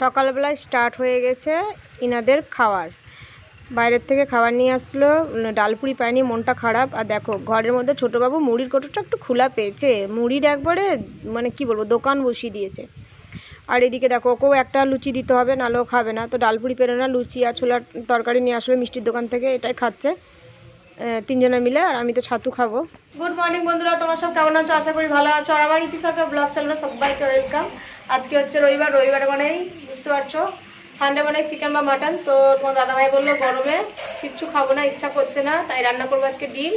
সকালবেলায় স্টার্ট হয়ে গেছে ইনাদের খাওয়ার। বাইরের থেকে খাবার নিয়ে আসলো ডালপুরি পায়নি, মনটা খারাপ। আর দেখো, ঘরের মধ্যে ছোটোবাবু মুড়ির কোটোটা একটু খোলা পেয়েছে। মুড়ির একবারে মানে কি বলব, দোকান বসিয়ে দিয়েছে। আর এদিকে দেখো, ওকেও একটা লুচি দিতে হবে নাহলেও খাবে না। তো ডালপুরি পেরে না লুচি আর ছোলার তরকারি নিয়ে আসলে মিষ্টির দোকান থেকে, এটাই খাচ্ছে। তিনজনে মিলে আর আমি তো ছাতু খাব। গুড মর্নিং বন্ধুরা, তোমরা সব কেমন আছো? আশা করি ভালো আছো। আর আমার ইতিসরকার ব্লগ চ্যানেলে সবাইকে ওয়েলকাম আজকে হচ্ছে রবিবার রবিবার মানেই বুঝতে পারছ? সানডে মানে চিকেন বা মাটন তো তোমার দাদাভাই বলল, গরমে কিচ্ছু খাব না, ইচ্ছা করছে না, তাই রান্না করব আজকে ডিম।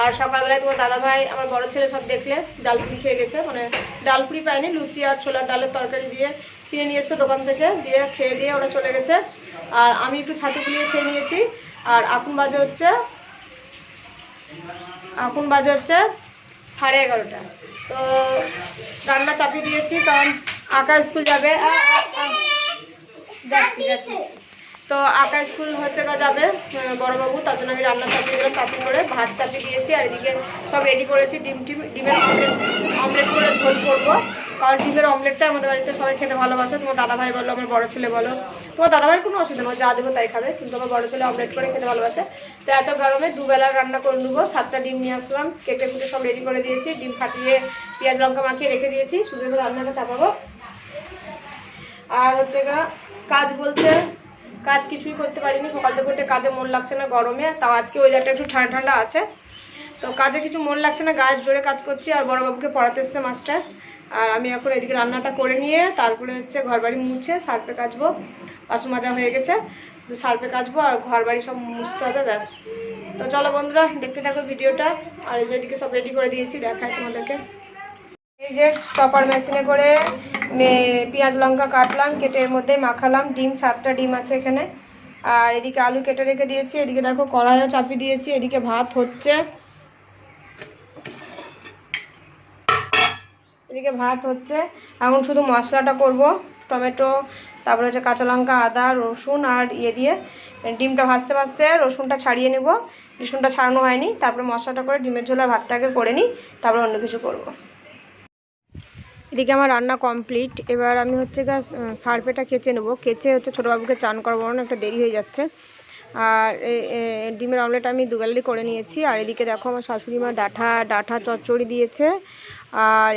আর সকালবেলায় তোমার দাদাভাই, আমার বড় ছেলে সব দেখলে ডালপুরি খেয়ে গেছে। মানে ডালপুরি পায়নি, লুচি আর ছোলার ডালের তরকারি দিয়ে কিনে নিয়ে এসছে দোকান থেকে, দিয়ে খেয়ে দিয়ে ওরা চলে গেছে। আর আমি একটু ছাতু গুলিয়ে খেয়ে নিয়েছি। আর এখন বাজে হচ্ছে এখন বাজে হচ্ছে সাড়ে এগারোটা। তো রান্না চাপিয়ে দিয়েছি কারণ আঁকা স্কুল যাবে। যাচ্ছি যাচ্ছি। তো আঁকা স্কুল হচ্ছে যাবে বড়োবাবু, তার জন্য আমি রান্না চাপিয়ে দিলাম তাড়াতাড়ি করে ভাত চাপিয়ে দিয়েছি, আর এদিকে সব রেডি করেছি, ডিম টিম, ডিমের অমলেট করে ঝোল করব। কারণ ডিমের অমলেটটা আমাদের বাড়িতে সবাই খেতে ভালোবাসে। তোমার দাদাভাই বলো, আমার বড় ছেলে বলো। তোমার দাদাভাইয়ের কোনো অসুবিধা নয় যা দেবো তাই খাবে, কিন্তু আমার বড় ছেলে অমলেট করে খেতে ভালোবাসে। তো এত গরমে দুবেলা রান্না করে নেব, সাতটা ডিম নিয়ে আসলাম, কেটে কুটে সব রেডি করে দিয়েছি, ডিম ফাটিয়ে পেঁয়াজ, লঙ্কা মাখিয়ে রেখে দিয়েছি, শুধু রান্নাটা চাপাবো। আর হচ্ছে কাজ বলতে কাজ কিছুই করতে পারিনি, সকাল থেকে উঠে কাজে মন লাগছে না গরমে, তাও আজকে ওয়েদারটা একটু ঠান্ডা ঠান্ডা আছে। তো কাজে কিছু মন লাগছে না গায়ের জোরে কাজ করছি, আর বড়বাবুকে পড়াতে এসছে মাস্টার আর আমি এখন এদিকে রান্নাটা করে নিয়ে তারপরে হচ্ছে ঘর বাড়ি মুছে সার্পে কাচবো, বাসন মাজা হয়ে গেছে। তো সার্পে কাচবো আর ঘর বাড়ি সব মুছতে হবে, ব্যাস। তো চলো বন্ধুরা, দেখতে থাকো ভিডিওটা। আর এই যে এদিকে সব রেডি করে দিয়েছি দেখায় তোমাদেরকে। এই যে টপার মেশিনে করে পেঁয়াজ, লঙ্কা কাটলাম, কেটে এর মধ্যে মাখালাম। ডিম, সাতটা ডিম আছে এখানে। আর এদিকে আলু কেটে রেখে দিয়েছি। এদিকে দেখো কড়াইও চাপিয়ে দিয়েছি। এদিকে ভাত হচ্ছে। এদিকে ভাত হচ্ছে। এখন শুধু মশলাটা করব, টমেটো, তারপরে হচ্ছে কাঁচা লঙ্কা, আদা, রসুন আর ইয়ে দিয়ে ডিমটা ভাজতে ভাজতে রসুনটা ছাড়িয়ে নেব। রসুনটা ছাড়ানো হয়নি, তারপরে মশলাটা করে ডিমের ঝোল আর ভাতটাকে করে নিই, তারপরে অন্য কিছু করব। এদিকে আমার রান্না কমপ্লিট। এবার আমি হচ্ছে গা সার্ফেটা কেচে নেব। কেচে হচ্ছে ছোটোবাবুকে চান করব না একটা দেরি হয়ে যাচ্ছে। আর ডিমের অমলেট আমি দুবেলারই করে নিয়েছি। আর এদিকে দেখো আমার শাশুড়ি মা ডাঁটা ডাঁটা চচ্চড়ি দিয়েছে। আর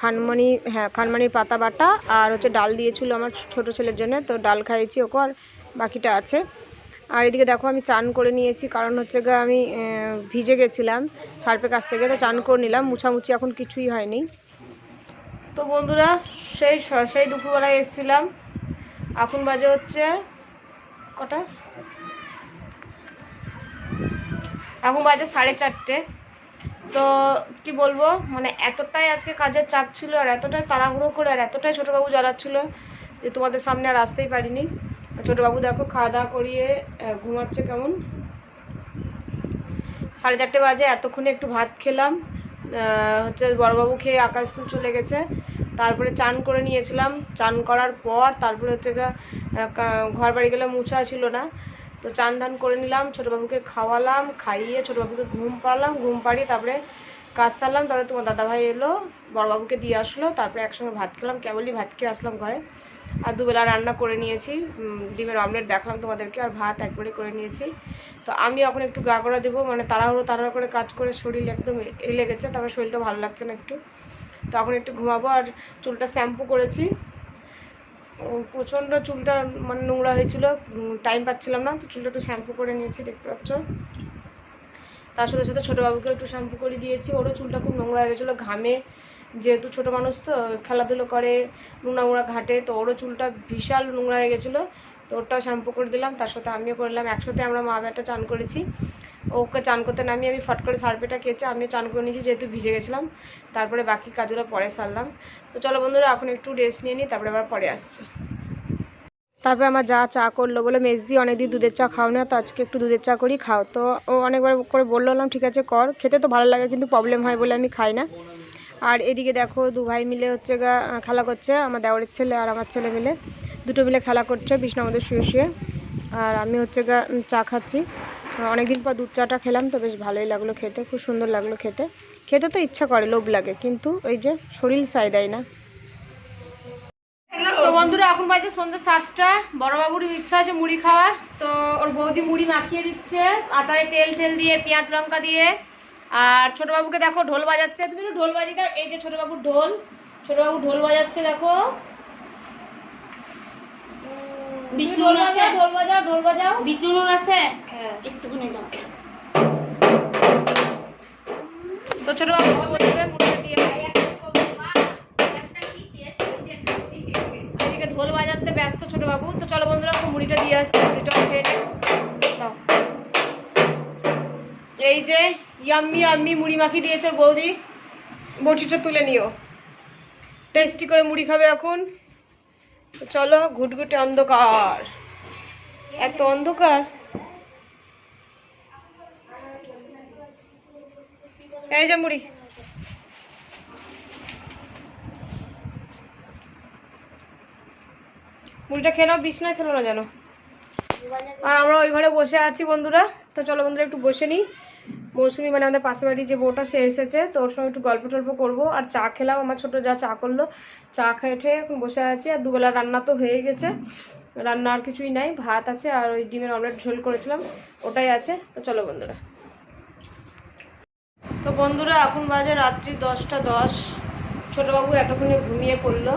খানমণি হ্যাঁ খানমণির পাতা বাটা আর হচ্ছে ডাল দিয়েছিল আমার ছোট ছেলের জন্য, তো ডাল খাইয়েছি ওকে আর বাকিটা আছে। আর এদিকে দেখো আমি চান করে নিয়েছি, কারণ হচ্ছে গা আমি ভিজে গেছিলাম সার্ফে কাছ থেকে, তো চান করে নিলাম, মুছামুছি এখন কিছুই হয়নি। তো বন্ধুরা, সেই সেই দুপুরবেলায় এসেছিলাম। এখন বাজে হচ্ছে কটা? এখন বাজে সাড়ে চারটে। তো কি বলব মানে এতটাই আজকে কাজের চাপ ছিল আর এতটাই তাড়াহুড়ো করে আর এতটাই ছোটোবাবু জ্বালাচ্ছিল যে তোমাদের সামনে আর আসতেই পারিনি। ছোটোবাবু দেখো খাওয়া দাওয়া করিয়ে ঘুমাচ্ছে কেমন? সাড়ে চারটে বাজে, এতক্ষণে একটু ভাত খেলাম। হচ্ছে বড়বাবু খেয়ে আকাশ স্কুল চলে গেছে। তারপরে চান করে নিয়েছিলাম। চান করার পর তারপরে হচ্ছে ঘর বাড়ি গেলে মুছা ছিল না। তো চান ধান করে নিলাম, ছোটোবাবুকে খাওয়ালাম, খাইয়ে ছোটোবাবুকে ঘুম পাড়লাম, ঘুম পাড়িয়ে তারপরে কাজ সারলাম, তারপরে তোমার দাদাভাই এলো, বড়বাবুকে দিয়ে আসলো, তারপরে একসঙ্গে ভাত খেলাম, কেবলই ভাত খেয়ে আসলাম ঘরে। আর দুবেলা রান্না করে নিয়েছি ডিমের অমলেট দেখালাম তোমাদেরকে, আর ভাত একবারে করে নিয়েছি। তো আমি এখন একটু গা করা দেবো মানে তাড়াহুড়ো তাড়াহুড়ো করে কাজ করে শরীর একদম এ লেগেছে তারপরে শরীরটা ভালো লাগছে না একটু। তো এখন একটু ঘুমাবো, আর চুলটা শ্যাম্পু করেছি। প্রচণ্ড চুলটা মানে নোংরা হয়েছিল। টাইম পাচ্ছিলাম না, তো চুলটা একটু শ্যাম্পু করে নিয়েছি, দেখতে পাচ্ছ। তার সাথে সাথে ছোটো বাবুকে একটু শ্যাম্পু করে দিয়েছি। ওরও চুলটা খুব নোংরা হয়ে গেছিল ঘামে, যেহেতু ছোটো মানুষ তো, খেলাধুলো করে, নোংরা ঘাটে, তো ওরও চুলটা বিশাল নোংরা হয়ে গেছিল। তো ওটাও শ্যাম্পু করে দিলাম, তার সাথে আমিও করলাম একসাথে আমরা মা বেটা চান করেছি। ওকে চান করতে নামিয়ে আমি ফট করে সার্পেটা কেচে আমিও চান করে নিয়েছি যেহেতু ভিজে গেছিলাম। তারপরে বাকি কাজগুলো পরে সারলাম। তো চলো বন্ধুরা, এখন একটু রেস্ট নিয়ে নিই, তারপরে আবার পরে আসছি। তারপরে আমার যা চা করল বলে মেজদি অনেকদিন দুধের চা খাও না তো আজকে একটু দুধের চা করি, খাও। তো ও অনেকবার করে বললাম ঠিক আছে, কর। খেতে তো ভালো লাগে, কিন্তু প্রবলেম হয় বলে আমি খাই না। আর এদিকে দেখো, দু ভাই মিলে হচ্ছে গা খেলা করছে, আমার দেওয়ারের ছেলে আর আমার ছেলে মিলে। দুটো মিলে খেলা করছে, বিষ্ণু আমাদের শুয়ে শুয়ে। আর আমি হচ্ছে চা খাচ্ছি। অনেকদিন পর দুধ চাটা খেলাম, তো বেশ ভালোই লাগল খেতে, খুব সুন্দর লাগল খেতে। খেতে তো ইচ্ছা করে, লোভ লাগে, কিন্তু ওই যে শরীর সাই দেয় না। তো বন্ধুরা, এখন বাজে সন্ধ্যে সাতটা। বড়বাবুর ইচ্ছা আছে মুড়ি খাওয়ার, তো ওর বৌদি মুড়ি মাখিয়ে দিচ্ছে, আচারে তেল টেল দিয়ে, পেঁয়াজ লঙ্কা দিয়ে। আর ছোটবাবুকে দেখো ঢোল বাজাচ্ছে। তুমি ঢোল বাজি দাও এই যে ছোটবাবুর ঢোল, ছোটবাবু ঢোল বাজাচ্ছে দেখো। ঢোল আছে? ঢোল বাজাও ঢোল বাজাও বিট নুন আছে? হ্যাঁ। একটুখানি দাও। তো ছোটবাবু বলবে মুড়িটা দিয়ে এদিকে ঢোল বাজাতে ব্যস্ত ছোটবাবু তো চলো বন্ধুরা মুড়িটা দিয়ে আসি মুড়িটা খেয়ে দাও। এই যে ইয়াম্মি আম্মি মুড়ি মাখি দিয়েছে বৌদি। বটিটা তুলে নিও। টেস্টি করে মুড়ি খাবে এখন। চলো, ঘুটঘুটে অন্ধকার। এত অন্ধকার? এই যে মুড়ি। মুড়িটা খেয়ে নাও, বিছনায় খেলো না যেন। আর আমরা ওই ঘরে বসে আছি বন্ধুরা। তো চলো বন্ধুরা, একটু বসে নিই। মৌসুমি মানে আমাদের পাশে বাড়ি যে বউটা, সে এসেছে। তো ওর সঙ্গে একটু গল্প টল্প করব। আর চা খেলাম, আমার ছোট যা চা করল। চা খেয়ে ঠেয়ে এখন বসে আছি। আর দুবেলা রান্না তো হয়ে গেছে। রান্না আর কিছুই নাই, ভাত আছে আর ওই ডিমের অমলেট ঝোল করেছিলাম, ওটাই আছে। তো চলো বন্ধুরা। তো বন্ধুরা, এখন বাজে রাত্রি দশটা দশ। ছোটোবাবু এতক্ষণে ঘুমিয়ে পড়ল।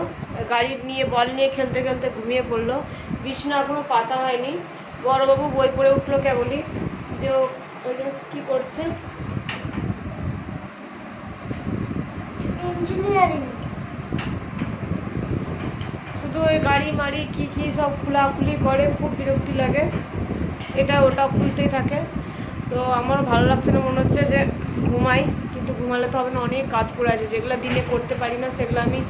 গাড়ি নিয়ে, বল নিয়ে খেলতে খেলতে ঘুমিয়ে পড়ল। বিছনা এখনও পাতা হয়নি। বড়বাবু বই পড়ে উঠল কেবলই। দিয়ে ওই কী করছে? ইঞ্জিনিয়ারিং শুধু ওই গাড়ি মাড়ি কী কী সব খোলাখুলি করে খুব বিরক্তি লাগে। এটা ওটা খুলতেই থাকে। তো আমারও ভালো লাগছে না মনে হচ্ছে যে ঘুমাই কিন্তু ঘুমালে তো হবে না অনেক কাজ পড়ে আছে। যেগুলো দিনে করতে পারি না সেগুলো আমি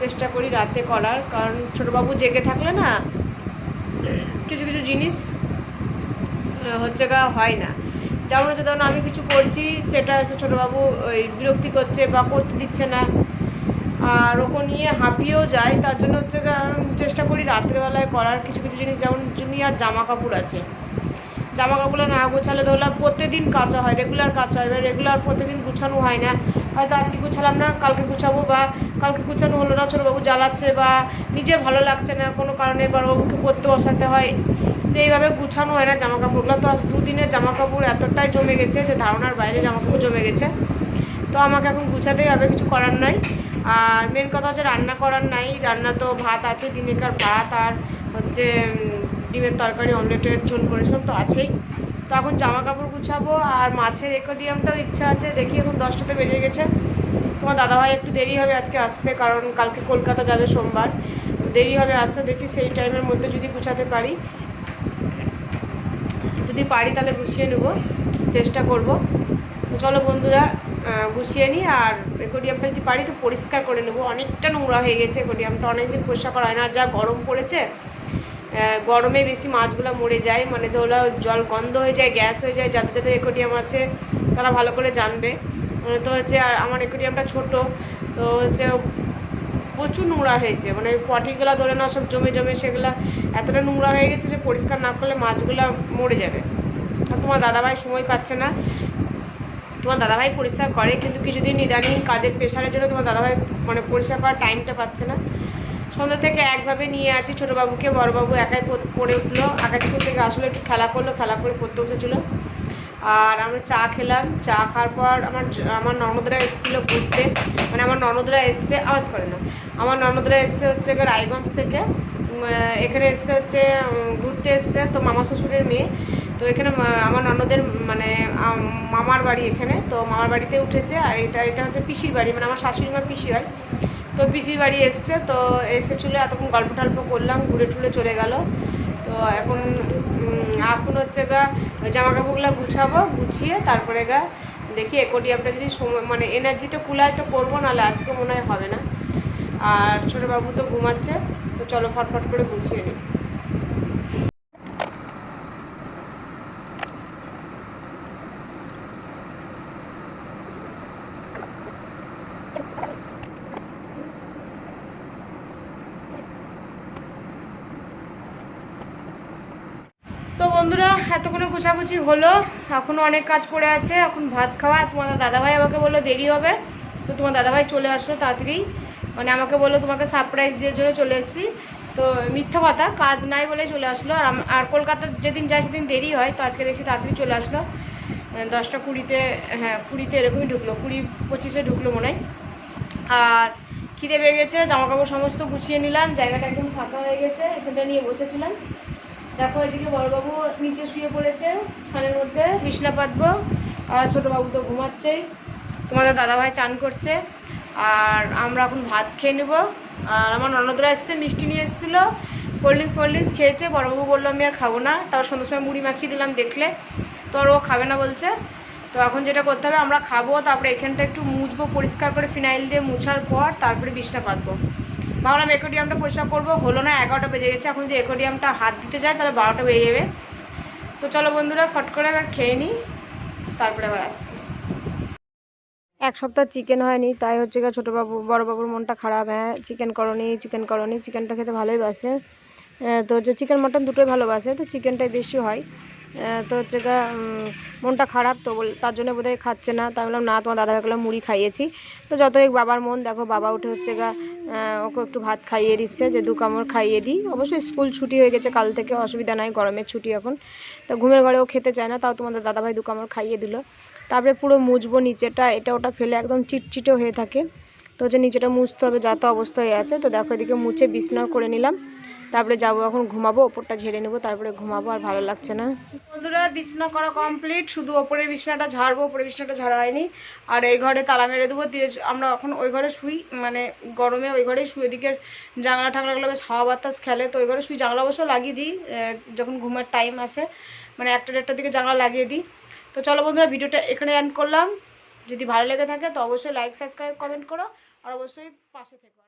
চেষ্টা করি রাতে করার। কারণ ছোটোবাবু জেগে থাকলে না কিছু কিছু জিনিস হচ্ছে গা হয় না। যেমন হচ্ছে ধরুন আমি কিছু করছি, সেটা এসে ছোটোবাবু ওই বিরক্তি করছে বা করতে দিচ্ছে না। আর ওকে নিয়ে হাঁপিয়েও যায়, তার জন্য হচ্ছে চেষ্টা করি রাত্রেবেলায় করার কিছু কিছু জিনিস, যেমন আর জামা কাপড় আছে। জামা কাপড় না গোছালে ধরলাম প্রত্যেকদিন কাচা হয় রেগুলার কাচা হয় এবার রেগুলার প্রত্যেকদিন গুছানো হয় না। হয়তো আজকে গুছালাম না, কালকে গুছাবো বা কালকে গুছানো হলো না, ছোটোবাবু জ্বালাচ্ছে বা নিজের ভালো লাগছে না, কোনো কারণে বড়বাবুকে পরতে বসাতে হয়। তো এইভাবে গুছানো হয় না জামা কাপড়গুলো তো আজ দুদিনের জামা কাপড় এতটাই জমে গেছে যে ধারণার বাইরে জামা কাপড় জমে গেছে। তো আমাকে এখন গুছাতেই হবে, কিছু করার নাই। আর মেন কথা হচ্ছে রান্না করার নাই। রান্না তো ভাত আছে, দিনেকার ভাত আর হচ্ছে ডিমের তরকারি, অমলেটের ঝোল করেছিলাম, তো আছেই। তো এখন জামা কাপড় গুছাবো আর মাছের একোডিয়ামটার ইচ্ছা আছে, দেখি এখন দশটাতে বেজে গেছে। তোমার দাদাভাই একটু দেরি হবে আজকে আসতে, কারণ কালকে কলকাতা যাবে সোমবার। দেরি হবে আসতে, দেখি সেই টাইমের মধ্যে যদি গুছাতে পারি। যদি পারি তাহলে গুছিয়ে নেব, চেষ্টা করব। চলো বন্ধুরা গুছিয়ে নিই আর অ্যাকোরিয়ামটা যদি পারি তো পরিষ্কার করে নেব। অনেকটা নোংরা হয়ে গেছে অ্যাকোরিয়ামটা অনেকদিন পরিষ্কার করা হয় না। আর যা গরম পড়েছে গরমে বেশি মাছগুলো মরে যায়। মানে ধরো জল গন্ধ হয়ে যায়, গ্যাস হয়ে যায়, যাদের যাদের অ্যাকোরিয়াম আছে তারা ভালো করে জানবে। তো হচ্ছে, আর আমার অ্যাকোরিয়ামটা ছোট, তো হচ্ছে প্রচুর নোংরা হয়েছে। মানে পটিগুলো ধরে না সব জমে জমে, সেগুলো এতটা নোংরা হয়ে গেছে যে পরিষ্কার না করলে মাছগুলো মরে যাবে। আর তোমার দাদাভাই সময় পাচ্ছে না। তোমার দাদাভাই পরিষ্কার করে, কিন্তু কিছুদিন ইদানিং কাজের প্রেশারের জন্য তোমার দাদাভাই মানে পরিষ্কার করার টাইমটা পাচ্ছে না। সন্ধ্যা থেকে একভাবে নিয়ে আছি ছোটোবাবুকে, বড়বাবু একাই পড়ে উঠল আকাশ থেকে আসলে, একটু খেলা করল, খেলা করে পড়তে বসেছিলো। আর আমরা চা খেলাম। চা খাওয়ার পর আমার আমার ননদরা এসেছিল ঘুরতে। মানে আমার ননদরা এসছে, আওয়াজ করে না। আমার ননদরা এসছে হচ্ছে রায়গঞ্জ থেকে। এখানে এসছে হচ্ছে ঘুরতে এসছে তো মামা শ্বশুরের মেয়ে। তো এখানে আমার ননদের মানে মামার বাড়ি এখানে। তো মামার বাড়িতে উঠেছে আর এটা এটা হচ্ছে পিসির বাড়ি। মানে আমার শাশুড়ি মা পিসি হয়। তো পিসির বাড়ি এসছে। তো এসেছিল, এতক্ষণ গল্প টল্প করলাম, ঘুরে টুরে চলে গেল। তো এখন এখন হচ্ছে গা জামা কাপড়গুলো গুছাবো, গুছিয়ে তারপরে গা দেখি একোডিয়ামটা যদি সময় মানে এনার্জিতে কুলায় তো করব, নাহলে আজকে মনে হয় হবে না। আর ছোটোবাবু তো ঘুমাচ্ছে, তো চলো ফটফট করে গুছিয়ে নিই। তো বন্ধুরা, এতক্ষণে গুছাগুছি হলো। এখনও অনেক কাজ পড়ে আছে। এখন ভাত খাওয়া। তোমাদের দাদাভাই আমাকে বলল দেরি হবে। তো তোমার দাদাভাই চলে আসলো তাড়াতাড়ি। মানে আমাকে বলল তোমাকে সারপ্রাইজ দিয়ে জন্য চলে এসেছি। তো মিথ্যা কথা, কাজ নাই বলে চলে আসলো। আর আর কলকাতার যেদিন যায় সেদিন দেরি হয়। তো আজকে দেখছি তাড়াতাড়ি চলে আসলো। দশটা কুড়িতে হ্যাঁ কুড়িতে এরকমই ঢুকলো। কুড়ি পঁচিশে ঢুকলো মনে হয়। আর খিদে পেয়ে গেছে। জামা কাপড় সমস্ত গুছিয়ে নিলাম। জায়গাটা একদম ফাঁকা হয়ে গেছে। এখানটা নিয়ে বসেছিলাম। দেখো এদিকে বড়বাবু নিচে শুয়ে পড়েছে ছানের মধ্যে, বিছনা পাতবো, আর ছোটো বাবু তো ঘুমাচ্ছেই তোমাদের দাদাভাই চান করছে, আর আমরা এখন ভাত খেয়ে নেব। আর আমার ননদরা এসছে, মিষ্টি নিয়ে এসেছিল। কোল্ড ড্রিঙ্কস কোল্ড ড্রিঙ্কস খেয়েছে। বড়বাবু বলল, আমি আর খাব না। তারপর সন্ধ্যের সময় মুড়ি মাখিয়ে দিলাম দেখলে। তো আর ও খাবে না বলছে। তো এখন যেটা করতে হবে, আমরা খাব, তারপরে এখানটা একটু মুছবো, পরিষ্কার করে ফিনাইল দিয়ে মুছার পর তারপরে বিছনা পাতবো। ভাবলাম একোডিয়ামটা পরিষ্কার করব। হলো না, এগারোটা বেজে গেছে, এখন যদি একোডিয়ামটা হাত দিতে যায়, তাহলে বারোটা বেজে যাবে। তো চলো বন্ধুরা, ফট করে এবার খেয়ে নিই, তারপরে আবার আসছি। এক সপ্তাহ চিকেন হয়নি, তাই হচ্ছে গিয়ে ছোটো বাবু, বড় বাবুর মনটা খারাপ। হ্যাঁ চিকেন করনি চিকেন করনি, চিকেনটা খেতে ভালোই বাসে। তো হচ্ছে চিকেন, মটন দুটোই ভালোবাসে, তো চিকেনটাই বেশি হয়। তো হচ্ছে মনটা খারাপ, তো বল, তার জন্য বোধহয় খাচ্ছে না। তাই বললাম, না, তোমার দাদা ভাইগুলো মুড়ি খাইয়েছি। তো যতই বাবার মন, দেখো, বাবা উঠে হচ্ছে গা ওকে একটু ভাত খাইয়ে দিচ্ছে, যে দু কামড় খাইয়ে দিই। অবশ্যই স্কুল ছুটি হয়ে গেছে, কাল থেকে অসুবিধা নাই, গরমের ছুটি এখন। তো ঘুমের ঘরে ও খেতে চায় না, তাও তোমাদের দাদাভাই দু কামড় খাইয়ে দিল। তারপরে পুরো মুছবো নিচেটা, এটা ওটা ফেলে একদম চিটচিটে হয়ে থাকে। তো যে নিচেটা মুছতে হবে, যা তো অবস্থা হয়ে আছে, তো দেখো এদিকে মুছে বিছনা করে নিলাম। তারপরে যাব, এখন ঘুমাবো, ওপরটা ঝেড়ে নেব, তারপরে ঘুমাবো আর ভালো লাগছে না। বন্ধুরা, বিছনা করা কমপ্লিট শুধু ওপরের বিছনাটা ঝাড়বো, ওপরের বিছনাটা ঝাড়া হয়নি। আর এই ঘরে তালা মেরে দেবো, দিয়ে আমরা এখন ওই ঘরে শুই মানে গরমে ওই ঘরেই শুয়ে এদিকে জানলা ঠাংলাগুলো বেশ হাওয়া বাতাস খেলে, তো ওই ঘরে শুই, জানলা অবশ্য লাগিয়ে দিই যখন ঘুমের টাইম আসে মানে একটা দেড়টার দিকে জানলা লাগিয়ে দিই। তো চলো বন্ধুরা, ভিডিওটা এখানে এন্ড করলাম। যদি ভালো লেগে থাকে, তো অবশ্যই লাইক সাবস্ক্রাইব কমেন্ট করো, আর অবশ্যই পাশে থেকো।